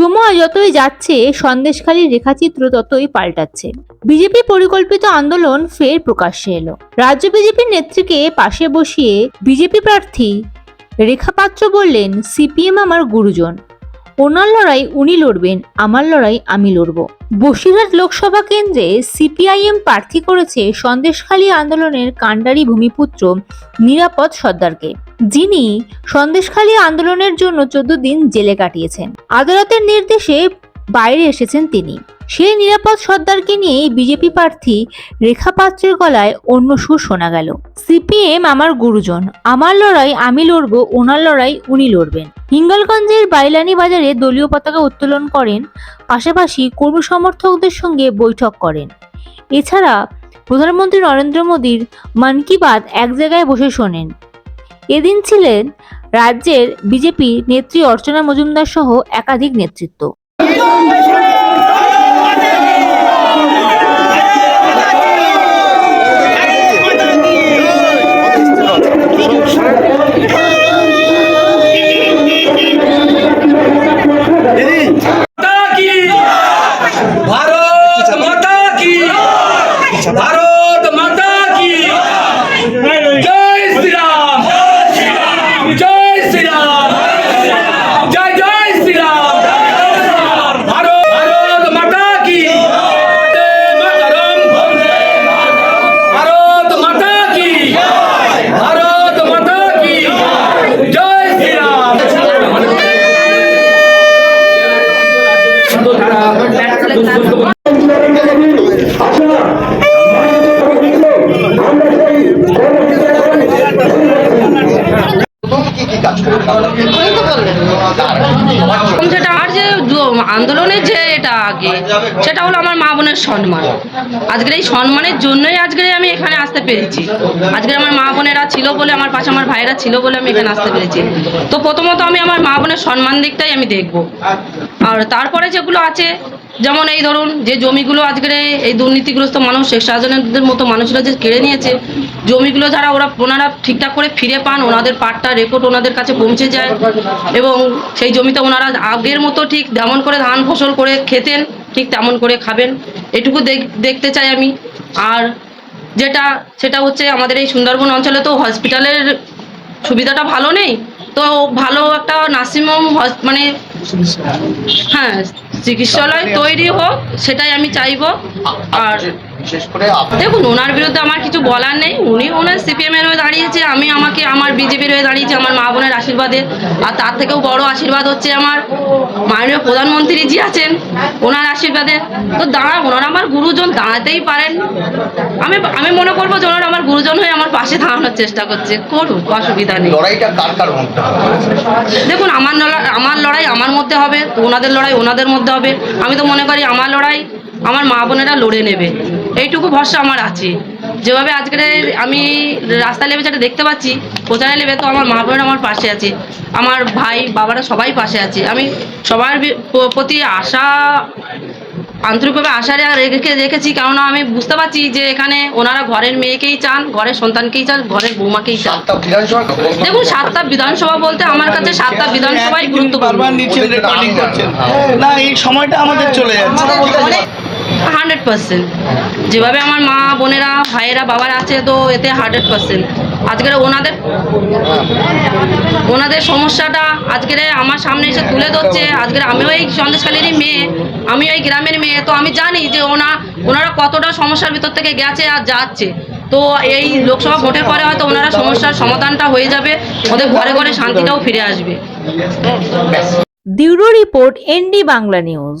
সময় যতই যাচ্ছে, সন্দেশখালীর রেখাচিত্র ততই পাল্টাচ্ছে। বিজেপি পরিকল্পিত আন্দোলন ফের প্রকাশ্যে এলো। রাজ্য বিজেপির নেত্রীকে পাশে বসিয়ে বিজেপি প্রার্থী রেখা পাত্র বললেন, সিপিএম আমার গুরুজন। ওনার লড়াই উনি লড়বেন, আমার লড়াই আমি লড়ব। বসিরহাট লোকসভা কেন্দ্রে সিপিআইএম প্রার্থী করেছে সন্দেশখালী আন্দোলনের কাণ্ডারি ভূমিপুত্র নিরাপদ সর্দারকে। যিনি সন্দেশখালী আন্দোলনের জন্য চোদ্দ দিন জেলে কাটিয়েছেন। আদালতের নির্দেশে বাইরে এসেছেন তিনি। সেই নিরাপদ সর্দারকে নিয়ে বিজেপি প্রার্থী রেখা পাত্রের গলায় অন্য সুর শোনা গেল। সিপিএম আমার গুরুজন, আমার লড়াই আমি লড়ব, ওনার লড়াই উনি লড়বেন। হিঙ্গলগঞ্জের বাইলানি বাজারে দলীয় পতাকা উত্তোলন করেন, পাশাপাশি কর্মী সমর্থকদের সঙ্গে বৈঠক করেন। এছাড়া প্রধানমন্ত্রী নরেন্দ্র মোদীর মন কি বাত এক জায়গায় বসে শোনেন। এদিন ছিলেন রাজ্যের বিজেপি নেত্রী অর্চনা মজুমদার সহ একাধিক নেতৃত্ব माता की भारत माता কাজ করবে যেটা আর যে আন্দোলনের যে এটা আগে, সেটা হলো আমার মা বোনের সম্মান। আজকের এই সম্মানের জন্যই আজকে আমি এখানে আসতে পেরেছি। আজকে আমার মা বোনেরা ছিল বলে, আমার পাশে আমার ভাইয়েরা ছিল বলে আমি এখানে আসতে পেরেছি। তো প্রথমত আমি আমার মা বোনের সম্মান দিকটাই আমি দেখব। আর তারপরে যেগুলো আছে যেমন এই ধরুন যে জমিগুলো আজকের এই দুর্নীতিগ্রস্ত মানুষ, শেখ শাহজাহানের মতো মানুষরা যে কেড়ে নিয়েছে, জমিগুলো যারা ওরা ওনারা ঠিকঠাক করে ফিরে পান, ওনাদের পাট্টা রেকর্ড ওনাদের কাছে পৌঁছে যায় এবং সেই জমিতে ওনারা আগের মতো ঠিক যেমন করে ধান ফসল করে খেতেন, ঠিক তেমন করে খাবেন। এটুকু দেখ- দেখতে চাই আমি। আর যেটা সেটা হচ্ছে আমাদের এই সুন্দরবন অঞ্চলে তো হসপিটালের সুবিধাটা ভালো নেই। তো ভালো একটা নার্সিংহোম মানে হ্যাঁ চিকিৎসালয় তৈরি হোক সেটাই আমি চাইব। আর বিশেষ করে দেখুন ওনার বিরুদ্ধে আমার কিছু বলার নেই। উনি ওনার সিপিএম এর হয়ে দাঁড়িয়েছে আমি আমাকে আমার বিজেপির হয়ে দাঁড়িয়েছি আমার মা বোনের আশীর্বাদে। আর তার থেকেও বড় আশীর্বাদ হচ্ছে আমার মাননীয় প্রধানমন্ত্রী জি আছেন ওনার আশীর্বাদে। তো দাঁড়া ওনারা আমার গুরুজন দাঁড়াতেই পারেন। আমি আমি মনে করব যে ওনারা আমার গুরুজন হয়ে আমার পাশে দাঁড়ানোর চেষ্টা করছে। করুক অসুবিধা নেই। লড়াইটা কার কার মধ্যে দেখুন আমার আমার লড়াই আমার মধ্যে হবে ওনাদের লড়াই ওনাদের মধ্যে হবে। আমি তো মনে করি আমার লড়াই আমার মা বোনেরা লড়ে নেবে। এইটুকু ভরসা আমার আছে। যেভাবে আজকের আমি রাস্তায় লেবে যেটা দেখতে পাচ্ছি প্রচারে লেবে তো আমার মা বোনেরা আমার পাশে আছে। আমার ভাই বাবারা সবাই পাশে আছে। আমি সবার প্রতি আশা আন্তরিকভাবে আশা রে- রেখে রেখেছি কেননা আমি বুঝতে পারছি যে এখানে ওনারা ঘরের মেয়েকেই চান ঘরের সন্তানকেই চান ঘরের বৌমাকেই চান। দেখুন সাতটা বিধানসভা বলতে আমার কাছে সাতটা বিধানসভাই গুরুত্বপূর্ণ। না এই সময়টা আমাদের চলে যাচ্ছে। Hundred percent. যেভাবে আমার মা বোনেরা ভাইয়েরা বাবার আছে তো এতে হান্ড্রেড পার্সেন্ট। আজকের ওনাদের ওনাদের সমস্যাটা আজকের আমার সামনে এসে তুলে ধরছে। আজকের আমিও এই সন্দেশখালীরই মেয়ে আমিও এই গ্রামের মেয়ে। তো আমি জানি যে ওনা ওনারা কতটা সমস্যার ভিতর থেকে গেছে আর যাচ্ছে। তো এই লোকসভা ভোটের পরে হয়তো ওনারা সমস্যার সমাধানটা হয়ে যাবে। ওদের ঘরে ঘরে শান্তিটাও ফিরে আসবে। Bureau report ND Bangla news